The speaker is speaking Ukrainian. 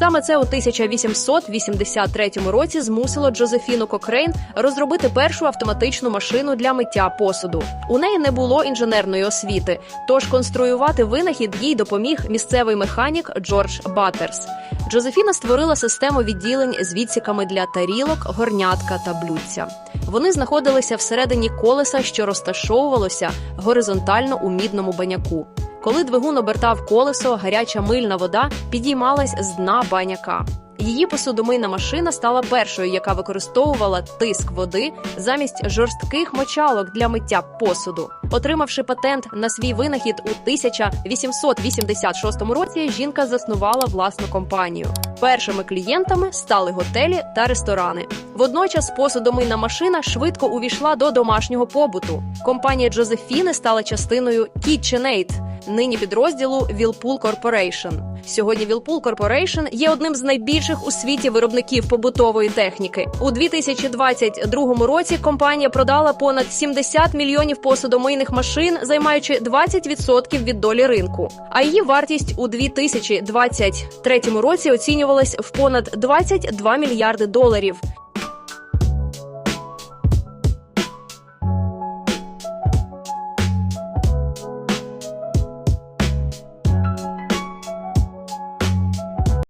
Саме це у 1883 році змусило Джозефіну Кокрейн розробити першу автоматичну машину для миття посуду. У неї не було інженерної освіти, тож конструювати винахід їй допоміг місцевий механік Джордж Баттерс. Джозефіна створила систему відділень з відсіками для тарілок, горнятка та блюдця. Вони знаходилися всередині колеса, що розташовувалося горизонтально у мідному баняку. Коли двигун обертав колесо, гаряча мильна вода підіймалась з дна баняка. Її посудомийна машина стала першою, яка використовувала тиск води замість жорстких мочалок для миття посуду. Отримавши патент на свій винахід у 1886 році, жінка заснувала власну компанію. Першими клієнтами стали готелі та ресторани. Водночас посудомийна машина швидко увійшла до домашнього побуту. Компанія Джозефіни стала частиною KitchenAid, нині підрозділу Whirlpool Corporation. Сьогодні Whirlpool Corporation є одним з найбільших у світі виробників побутової техніки. У 2022 році компанія продала понад 70 мільйонів посудомийних машин, займаючи 20% від долі ринку. А її вартість у 2023 році оцінювалась в понад 22 мільярди доларів.